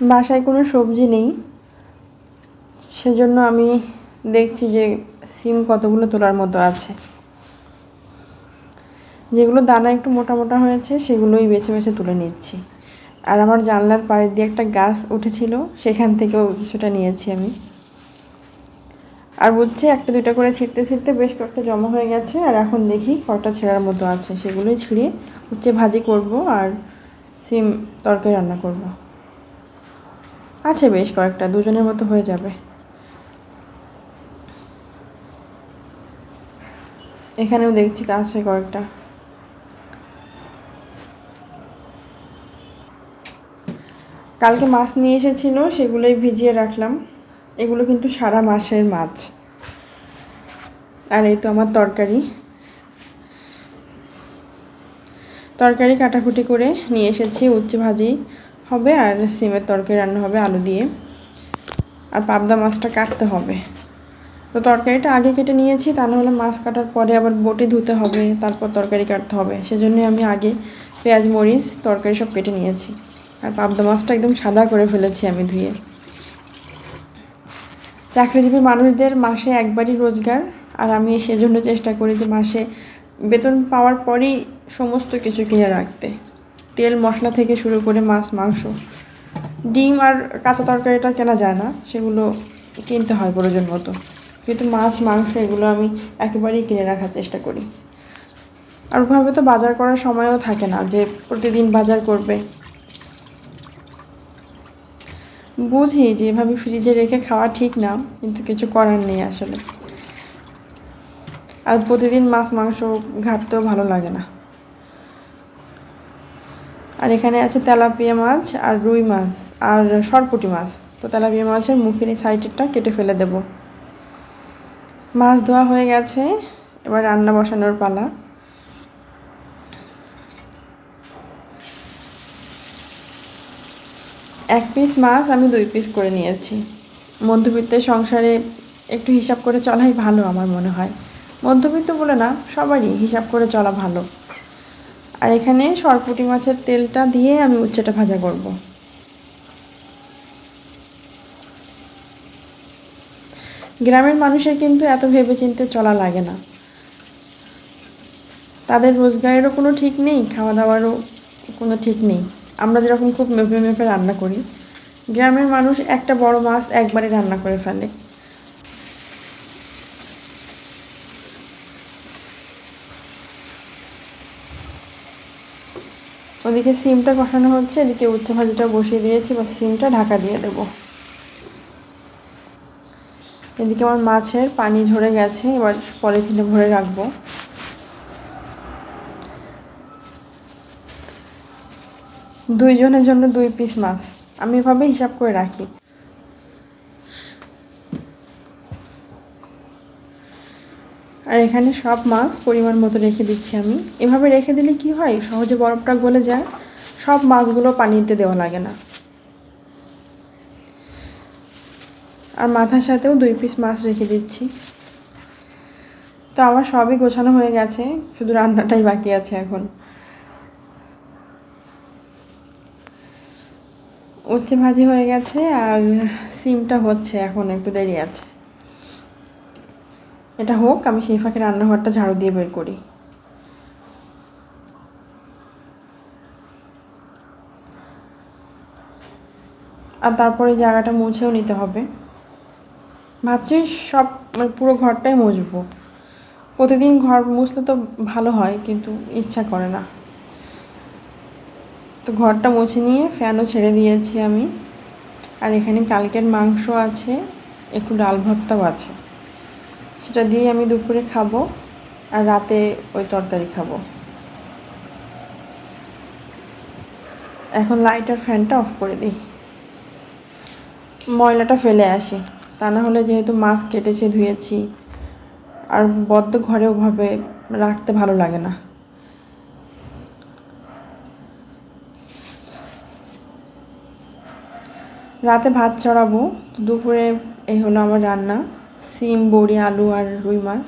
বাসায় কোনো সবজি নেই। সেজন্য আমি দেখছি যে সিম কতগুলো তোলার মতো আছে। যেগুলো দানা একটু মোটা মোটা হয়েছে, সেগুলোই বেছে বেছে তুলে নিচ্ছি। আর আমার জানলার পাড়ে দিয়ে একটা গাছ উঠেছিল, সেখান থেকেও কিছুটা নিয়েছি আমি। আর বুঝছে, একটা দুইটা করে ছিঁড়তে ছিঁড়তে বেশ কয়েকটা জমা হয়ে গেছে, আর এখন দেখি কটা ছেঁড়ার মতো আছে। সেগুলোই ছিঁড়ে উচ্ছে ভাজি করব আর সিম তরকারি রান্না করব। আছে বেশ কয়েকটা, দুজনের মতো হয়ে যাবে। এখানেও দেখছি আছে কয়েকটা। কালকে মাছ নিয়ে এসেছিল, সেগুলোই ভিজিয়ে রাখলাম। এগুলো কিন্তু সারা মাসের মাছ। আর এই তো আমার তরকারি। তরকারি কাটাকুটি করে নিয়ে এসেছি উচ্ছে ভাজি। হবে আর সিমের তরকারি রান্না হবে আলু দিয়ে। আর পাবদা মাছটা কাটতে হবে। তো তরকারিটা আগে কেটে নিয়েছি, তা নাহলে মাছ কাটার পরে আবার বটি ধুতে হবে, তারপর তরকারি কাটতে হবে। সেজন্যই আমি আগে পেঁয়াজ, মরিচ, তরকারি সব কেটে নিয়েছি। আর পাবদা মাছটা একদম সাদা করে ফেলেছি আমি ধুয়ে। চাকরিজীবী মানুষদের মাসে একবারই রোজগার, আর আমি সেজন্য চেষ্টা করি যে মাসে বেতন পাওয়ার পরই সমস্ত কিছু কিনে রাখতে। তেল মশলা থেকে শুরু করে মাছ, মাংস। ডিম আর কাঁচা তরকারিটা কেনা যায় না, সেগুলো কিনতে হয় প্রয়োজন মতো। কিন্তু মাছ, মাংস এগুলো আমি একেবারেই কিনে রাখার চেষ্টা করি। আর ওভাবে তো বাজার করার সময়ও থাকে না যে প্রতিদিন বাজার করবে। বুঝি যে এভাবে ফ্রিজে রেখে খাওয়া ঠিক না, কিন্তু কিছু করার নেই আসলে। আর প্রতিদিন মাছ, মাংস ঘাটতেও ভালো লাগে না। আর এখানে আছে তেলাপিয়া মাছ আর রুই মাছ আর সরপুটি মাছ। তো তেলাপিয়া মাছের মুখের সাইডেরটা কেটে ফেলে দেব। মাছ ধোয়া হয়ে গেছে, এবার রান্না বসানোর পালা। এক পিস মাছ আমি দুই পিস করে নিয়েছি। মধ্যবিত্তের সংসারে একটু হিসাব করে চলাই ভালো আমার মনে হয়। মধ্যবিত্ত বলে না, সবারই হিসাব করে চলা ভালো। আর এখানে সরপুটি মাছের তেলটা দিয়ে আমি উচ্ছেটা ভাজা করব। গ্রামের মানুষের কিন্তু এত ভেবেচিন্তে চলা লাগে না। তাদের রোজগারেরও কোনো ঠিক নেই খাওয়া দাওয়ারও কোনো ঠিক নেই। আমরা যেরকম খুব মেপে মেপে রান্না করি, গ্রামের মানুষ একটা বড় মাছ একবারে রান্না করে ফেলে। ওদিকে সিমটা কষানো হচ্ছে, এদিকে উচ্ছে ভাজিটা বসিয়ে দিয়েছি বা সিমটা ঢাকা দিয়ে দেব। এদিকে আমার মাছের পানি ঝরে গেছে, এবার পলিথিনে ভরে রাখব। দুইজনের জন্য দুই পিস মাছ, আমি এভাবে হিসাব করে রাখি। আর এখানে সব মাছ পরিমাণ মতো রেখে দিচ্ছি আমি। এভাবে রেখে দিলে কি হয়? সহজে বরফটা গলে যায়। সব মাছগুলো পানিতে দেওয়া লাগে না। আর মাথার সাথেও দুই পিস মাছ রেখে দিচ্ছি। তো আমার সবই গোছানো হয়ে গেছে। শুধু রান্নাটাই বাকি আছে এখন। উচ্ছে ভাজি হয়ে গেছে আর সিমটা হচ্ছে এখন, একটু দেরি আছে। এটা হোক, আমি সেই ফাঁকে রান্নাঘরটা ঝাড়ু দিয়ে বের করি। আর তারপরে জায়গাটা মুছেও নিতে হবে। ভাবছি সব মানে পুরো ঘরটাই মুছবো। প্রতিদিন ঘর মুছলে তো ভালো হয়, কিন্তু ইচ্ছা করে না। তো ঘরটা মুছে নিয়ে ফ্যানও ছেড়ে দিয়েছি আমি। আর এখানে কালকের মাংস আছে, একটু ডাল ভর্তাও আছে। সেটা দিয়ে আমি দুপুরে খাব আর রাতে ওই তরকারি খাব। এখন লাইট আর ফ্যানটা অফ করে দিই। ময়লাটা ফেলে আসি। তা না হলে যেহেতু মাছ কেটেছে ধুয়েছি, আর বদ্ধ ঘরে ওভাবে রাখতে ভালো লাগে না। রাতে ভাত চড়াবো। দুপুরে এই হলো আমার রান্না। সিম, বড়ি, আলু আর রুই মাছ।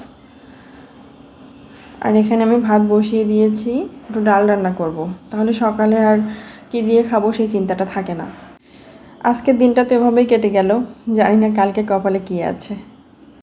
আর এখানে আমি ভাত বসিয়ে দিয়েছি, একটু ডাল রান্না করব। তাহলে সকালে আর কি দিয়ে খাব সেই চিন্তাটা থাকে না। আজকের দিনটা তো এভাবেই কেটে গেল, জানি না কালকে কপালে কি আছে।